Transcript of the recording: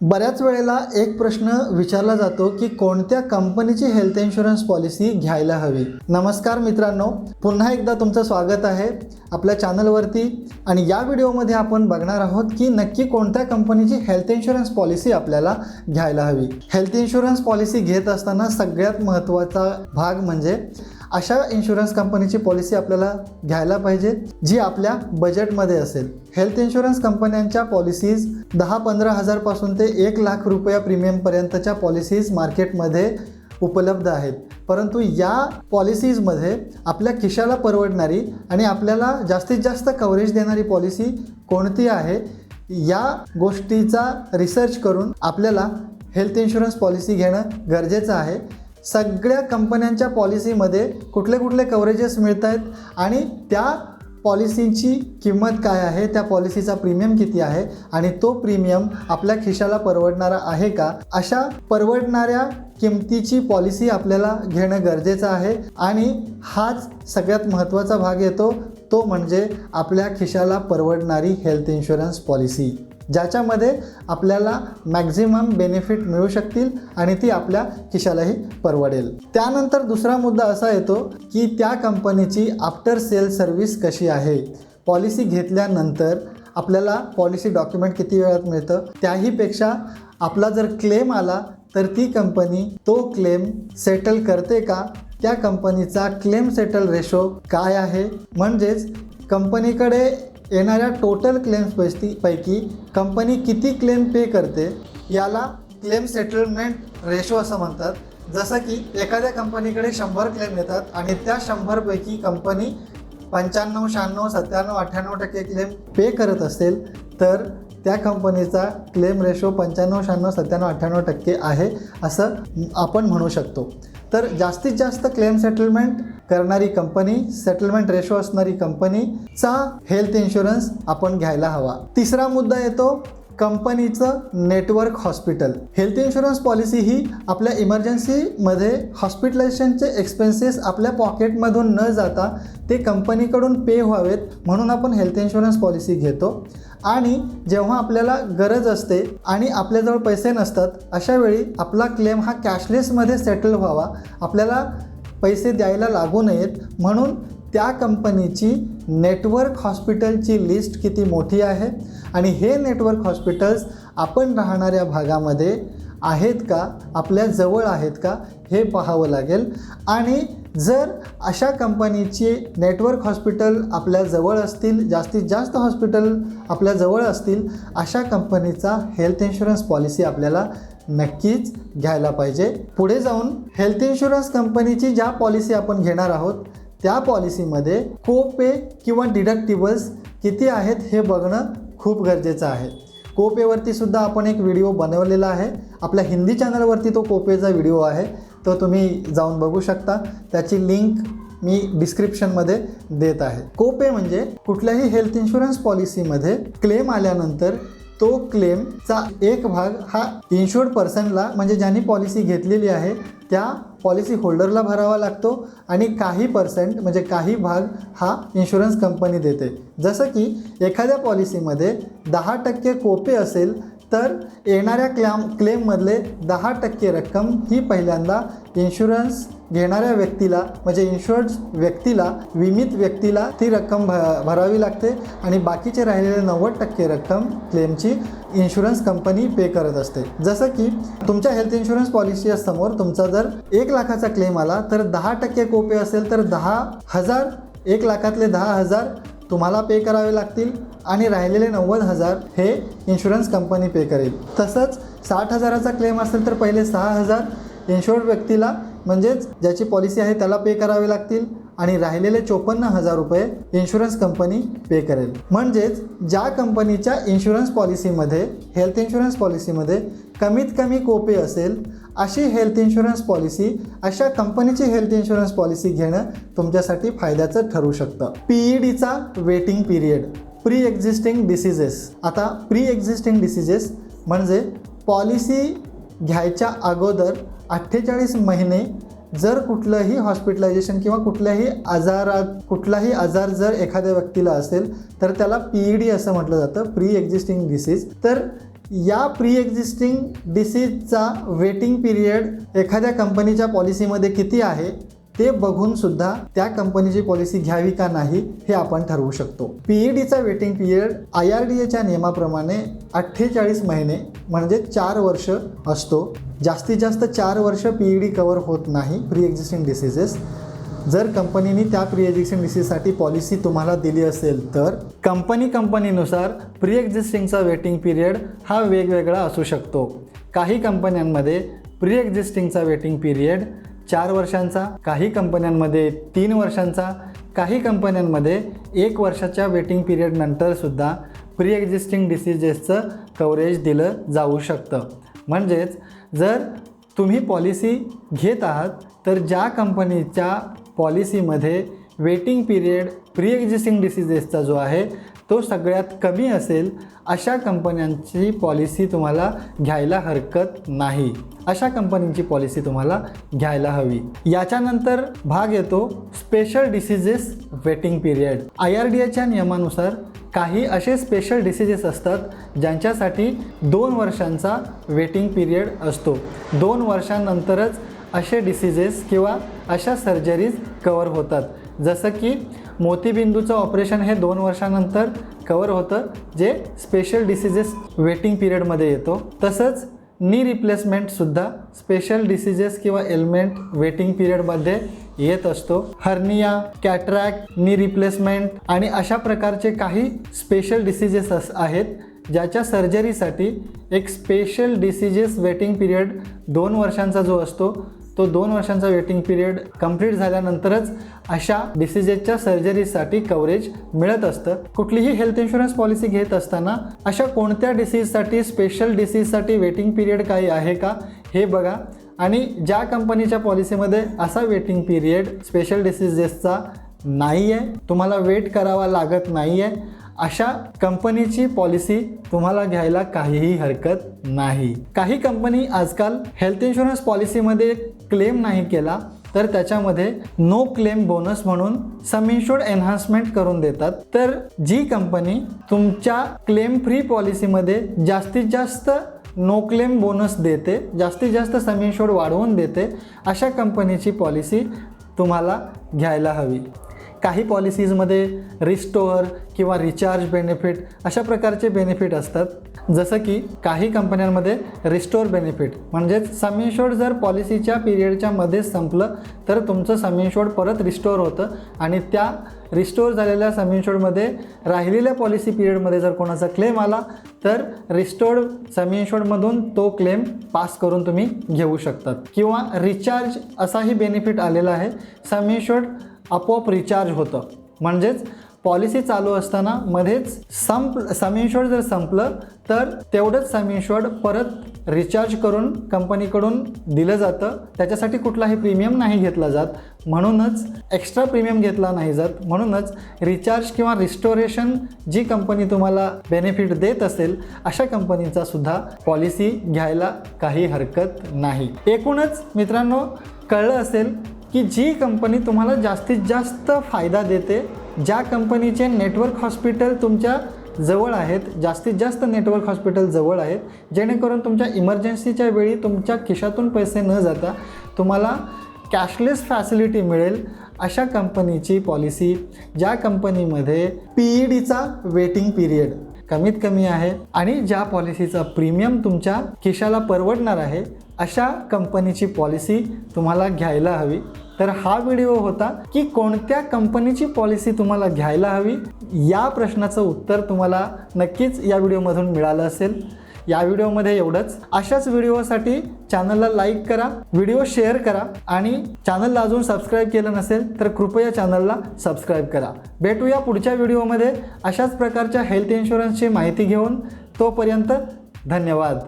बऱ्याच वेळेला एक प्रश्न विचारला जातो की कोणत्या कंपनीची हेल्थ इन्शुरन्स पॉलिसी घ्यायला हवी? नमस्कार मित्रांनो पुन्हा एकदा तुमचं स्वागत आहे आपल्या चॅनलवरती आणि या व्हिडिओमध्ये आपण बघणार आहोत की नक्की कोणत्या कंपनीची हेल्थ इन्शुरन्स पॉलिसी आपल्याला घ्यायला हवी. हेल्थ इन्शुरन्स पॉलिसी घेत असताना सगळ्यात महत्त्वाचा भाग म्हणजे अशा इन्शुरन्स कंपनीची पॉलिसी आपल्याला घ्यायला पाहिजे जी आपल्या बजेटमध्ये असेल. हेल्थ इन्शुरन्स कंपन्यांच्या पॉलिसीज दहा पंधरा हजारपासून ते एक लाख रुपया प्रीमियमपर्यंतच्या पॉलिसीज मार्केटमध्ये उपलब्ध आहेत. परंतु या पॉलिसीजमध्ये आपल्या खिशाला परवडणारी आणि आपल्याला जास्तीत जास्त कव्हरेज देणारी पॉलिसी कोणती आहे? या गोष्टीचा रिसर्च करून आपल्याला हेल्थ इन्शुरन्स पॉलिसी घेणं गरजेचं आहे. सगळ्या कंपन्यांच्या पॉलिसीमध्ये कुठले कुठले कव्हरेजेस मिळत आहेत आणि त्या पॉलिसीची किंमत काय आहे त्या पॉलिसीचा प्रीमियम किती आहे आणि तो प्रीमियम आपल्या खिशाला परवडणारा आहे का? अशा परवडणाऱ्या किमतीची पॉलिसी आपल्याला घेणं गरजेचं आहे आणि हाच सगळ्यात महत्त्वाचा भाग येतो तो म्हणजे आपल्या खिशाला परवडणारी हेल्थ इन्शुरन्स पॉलिसी ज्याच्यामध्ये आपल्याला मॅक्झिमम बेनिफिट मिळू शकतील आणि ती आपल्या खिशालाही परवडेल. त्यानंतर दुसरा मुद्दा असा येतो की त्या कंपनीची आफ्टर सेल सर्व्हिस कशी आहे? पॉलिसी घेतल्यानंतर आपल्याला पॉलिसी डॉक्युमेंट किती वेळात मिळतं? त्याहीपेक्षा आपला जर क्लेम आला तर ती कंपनी तो क्लेम सेटल करते का? त्या कंपनीचा क्लेम सेटल रेशो काय आहे? म्हणजेच कंपनीकडे येणाऱ्या टोटल क्लेम्सपैकी पैकी कंपनी किती क्लेम पे करते याला क्लेम सेटलमेंट रेशो असं म्हणतात. जसं की एखाद्या कंपनीकडे शंभर क्लेम येतात आणि त्या शंभरपैकी कंपनी पंच्याण्णव शहाण्णव सत्त्याण्णव अठ्ठ्याण्णव टक्के क्लेम पे करत असेल तर त्या कंपनीचा क्लेम रेशो पंच्याण्णव शहाण्णव सत्त्याण्णव अठ्ठ्याण्णव टक्के आहे असं आपण म्हणू शकतो. तर जास्तीत जास्त क्लेम सेटलमेंट करणारी कंपनी सेटलमेंट रेशो असणारी कंपनीचा हेल्थ इन्शुरन्स आपण घ्यायला हवा. तिसरा मुद्दा येतो कंपनीचं network hospital health insurance policy ही आपल्या इमर्जन्सीमध्ये हॉस्पिटलायझेशनचे एक्सपेन्सेस आपल्या पॉकेटमधून न जाता ते कंपनीकडून पे व्हावेत म्हणून आपण हेल्थ इन्शुरन्स पॉलिसी घेतो. आणि जेव्हा आपल्याला गरज असते आणि आपल्याजवळ पैसे नसतात अशा वेळी आपला क्लेम हा कॅशलेसमध्ये सेटल व्हावा. आपल्याला पैसे द्यायला लागू नयेत म्हणून त्या कंपनीची नेटवर्क हॉस्पिटलची लिस्ट किती मोठी आहे? आणि हे नेटवर्क हॉस्पिटल्स आपण राहणाऱ्या भागामध्ये आहेत का? आपल्या जवळ आहेत का? हे पाहावं लागेल. आणि जर अशा कंपनीची नेटवर्क हॉस्पिटल आपल्या जवळ असतील जास्तीत जास्त हॉस्पिटल आपल्या जवळ असतील अशा कंपनीचा हेल्थ इन्शुरन्स पॉलिसी आपल्याला नक्कीच घ्यायला पाहिजे. पुढे जाऊन हेल्थ इन्शुरन्स कंपनीची ज्या पॉलिसी आपण घेणार आहोत त्या पॉलिसीमध्ये को पे किंवा डिडक्टिबल्स किती आहेत हे बघणं खूप गरजेचं आहे. कोपेवरती सुद्धा आपण एक व्हिडिओ बनवलेला आहे. आपल्या हिंदी चॅनलवरती तो कोपेचा व्हिडिओ आहे. तो तुम्ही जाऊन बघू शकता. त्याची लिंक मी डिस्क्रिप्शनमध्ये देत आहे. कोपे म्हणजे कुठल्याही हेल्थ इन्शुरन्स पॉलिसीमध्ये क्लेम आल्यानंतर तो क्लेमचा एक भाग हा इन्शुर्ड पर्सनला म्हणजे ज्यांनी पॉलिसी घेतलेली आहे त्या पॉलिसी होल्डरला भरावा लागतो आणि काही पर्सेंट म्हणजे काही भाग हा इन्शुरन्स कंपनी देते. जसं की एखाद्या पॉलिसीमध्ये दहा टक्के कोपे असेल तर येणाऱ्या क्लॅम क्लेममधले दहा टक्के रक्कम ही पहिल्यांदा इन्शुरन्स घेणाऱ्या व्यक्तीला म्हणजे इन्शुर्ड व्यक्तीला विमित व्यक्तीला ती रक्कम भ भरावी लागते आणि बाकीचे राहिलेले नव्वद टक्के रक्कम क्लेमची इन्शुरन्स कंपनी पे करत असते. जसं की तुमच्या हेल्थ इन्शुरन्स पॉलिसी समोर तुमचा जर एक लाखाचा क्लेम आला तर दहा टक्के कोपे असेल तर दहा हजार एक लाखातले दहा हजार तुम्हाला पे करावे लागतील. आणि राहिलेले नव्वद हजार हे इन्शुरन्स कंपनी पे करेल. तसंच साठ हजाराचा क्लेम असेल तर पहिले सहा हजार इन्शुर्ड व्यक्तीला म्हणजेच ज्याची पॉलिसी आहे त्याला पे करावे लागतील आणि राहिलेले चोपन्न हजार रुपये इन्शुरन्स कंपनी पे करेल. म्हणजेच ज्या कंपनीच्या इन्शुरन्स पॉलिसीमध्ये हेल्थ इन्शुरन्स पॉलिसीमध्ये कमीत कमी कोपे असेल अशी हेल्थ इन्शुरन्स पॉलिसी अशा कंपनीची हेल्थ इन्शुरन्स पॉलिसी घेणं तुमच्यासाठी फायद्याचं ठरू शकतं. पी ई डीचा waiting period pre existing diseases आता प्री एक्झिस्टिंग डिसिजेस म्हणजे पॉलिसी घ्यायच्या अगोदर अठ्ठेचाळीस महिने जर कुठलंही हॉस्पिटलायझेशन किंवा कुठल्याही आजारात कुठलाही आजार जर एखाद्या व्यक्तीला असेल तर त्याला पी ई डी असं म्हटलं जातं प्री एक्झिस्टिंग डिसीज तर या प्री एक्झिस्टिंग डिसीजचा वेटिंग पिरियड एखाद्या कंपनीच्या पॉलिसीमध्ये किती आहे? ते बघून सुद्धा त्या कंपनीची पॉलिसी घ्यावी का नाही हे आपण ठरवू शकतो. पीईडीचा waiting period I R D एच्या नियमाप्रमाणे अठ्ठेचाळीस महिने म्हणजे चार वर्ष असतो. जास्तीत जास्त चार वर्ष पीईडी कवर होत नाही प्री एक्झिस्टिंग डिसीजेस जर कंपनीने त्या प्री एक्झिस्टिंग डिसीजसाठी पॉलिसी तुम्हाला दिली असेल तर कंपनी कंपनीनुसार प्री एक्झिस्टिंगचा वेटिंग पिरियड हा वेगवेगळा असू शकतो. काही कंपन्यांमध्ये प्री एक्झिस्टिंगचा वेटिंग पिरियड चार वर्षांचा काही कंपन्यांमध्ये तीन वर्षांचा काही कंपन्यांमध्ये एक वर्षाच्या वेटिंग पिरियडनंतरसुद्धा प्री एक्झिस्टिंग डिसिजेसचं कव्हरेज दिलं जाऊ शकतं. म्हणजेच जर तुम्ही पॉलिसी घेत आहात तर ज्या कंपनीच्या पॉलिसीमध्ये वेटिंग पिरियड प्री एक्झिस्टिंग डिसिजेसचा जो आहे तो सगळ्यात कमी असेल अशा कंपन्यांची पॉलिसी तुम्हाला घ्यायला हरकत नाही. अशा कंपनींची पॉलिसी तुम्हाला घ्यायला हवी. याच्यानंतर भाग येतो special diseases waiting period I R D एच्या नियमानुसार काही असे स्पेशल डिसीजेस असतात ज्यांच्यासाठी दोन वर्षांचा वेटिंग पिरियड असतो. दोन वर्षांनंतरच असे डिसीजेस किंवा अशा सर्जरीज कवर होतात. जसं की मोतीबिंदूचं ऑपरेशन हे दोन वर्षानंतर कवर होतं जे स्पेशल डिसीजेस वेटिंग पिरियडमध्ये येतो. तसंच नी रिप्लेसमेंटसुद्धा स्पेशल डिसीजेस किंवा एलिमेंट वेटिंग पिरियडमध्ये येत असतो. हर्निया कॅटरॅक नी रिप्लेसमेंट आणि अशा प्रकारचे काही स्पेशल डिसीजेस अस आहेत ज्याच्या सर्जरीसाठी एक स्पेशल डिसीजेस वेटिंग पिरियड दोन वर्षांचा जो असतो तो दोन वर्षांचा वेटिंग पिरियड कंप्लीट झाल्यानंतरच अशा डिसिजेसच्या सर्जरीसाठी कव्हरेज मिळत असतं. कुठलीही हेल्थ इन्शुरन्स पॉलिसी घेत असताना अशा कोणत्या डिसीजसाठी स्पेशल डिसीजसाठी वेटिंग पिरियड काही आहे का? हे बघा. आणि ज्या कंपनीच्या पॉलिसीमध्ये असा वेटिंग पिरियड स्पेशल डिसीजेसचा नाही आहे तुम्हाला वेट करावा लागत नाही आहे अशा कंपनीची पॉलिसी तुम्हाला घ्यायला काहीही हरकत नाही. काही कंपनी आजकाल हेल्थ इन्शुरन्स पॉलिसीमध्ये क्लेम नाही केला तर त्याच्यामध्ये नो क्लेम बोनस म्हणून सम इन्शुर्ड एन्हान्समेंट करून देतात. तर जी कंपनी तुमच्या क्लेम फ्री पॉलिसीमध्ये जास्तीत जास्त नो क्लेम बोनस देते जास्तीत जास्त सम इन्शुर्ड वाढवून देते अशा कंपनीची पॉलिसी तुम्हाला घ्यायला हवी. काही पॉलिसीजमध्ये रिस्टोअर किंवा रिचार्ज बेनिफिट अशा प्रकारचे बेनिफिट असतात. जसं की काही कंपन्यांमध्ये रिस्टोअर बेनिफिट म्हणजेच सम इन्शुर्ड जर पॉलिसीच्या पिरियडच्या मध्येच संपलं तर तुमचं सम इन्शुर्ड परत रिस्टोअर होतं आणि त्या रिस्टोअर झालेल्या सम इन्शुर्डमध्ये राहिलेल्या पॉलिसी पिरियडमध्ये जर कोणाचा क्लेम आला तर रिस्टोर्ड सम इन्शुर्डमधून तो क्लेम पास करून तुम्ही घेऊ शकतात. किंवा रिचार्ज असाही बेनिफिट आलेला आहे. सम इन्शुर्ड आपोआप रिचार्ज होतं. म्हणजेच पॉलिसी चालू असताना मध्येच संप सम इन्शुअर्ड जर संपलं तर तेवढंच सम इन्शुअर्ड परत रिचार्ज करून कंपनीकडून दिलं जातं. त्याच्यासाठी कुठलाही प्रीमियम नाही घेतला जात. म्हणूनच एक्स्ट्रा प्रीमियम घेतला नाही जात. म्हणूनच रिचार्ज किंवा रिस्टोरेशन जी कंपनी तुम्हाला बेनिफिट देत असेल अशा कंपनीचा सुद्धा पॉलिसी घ्यायला काही हरकत नाही. एकूणच मित्रांनो कळलं असेल की जी कंपनी तुम्हाला जास्तीत जास्त फायदा देते ज्या कंपनीचे नेटवर्क हॉस्पिटल तुमच्या जवळ आहेत जास्तीत जास्त नेटवर्क हॉस्पिटल जवळ आहेत जेणेकरून तुमच्या इमर्जन्सीच्या वेळी तुमच्या खिशातून पैसे न जाता तुम्हाला कॅशलेस फॅसिलिटी मिळेल. अशा कंपनीची पॉलिसी ज्या कंपनीमध्ये पी ई डीचा वेटिंग पिरियड कमीत कमी आहे. आणि ज्या पॉलिसीचा प्रीमियम तुमच्या खिशाला परवडणार आहे अशा कंपनीची पॉलिसी तुम्हाला घ्यायला हवी. तर हा व्हिडिओ होता की कोणत्या कंपनीची पॉलिसी तुम्हाला घ्यायला हवी या प्रश्नाचं उत्तर तुम्हाला नक्कीच या व्हिडिओमधून मिळालं असेल. या व्हिडिओमध्ये एवढंच. अशाच व्हिडिओसाठी चॅनलला लाईक करा व्हिडिओ शेअर करा आणि चॅनलला अजून सबस्क्राईब केलं नसेल तर कृपया चॅनलला सबस्क्राईब करा. भेटूया पुढच्या व्हिडिओमध्ये. अशाच प्रकारच्या हेल्थ इन्शुरन्सची माहिती घेऊन तोपर्यंत धन्यवाद.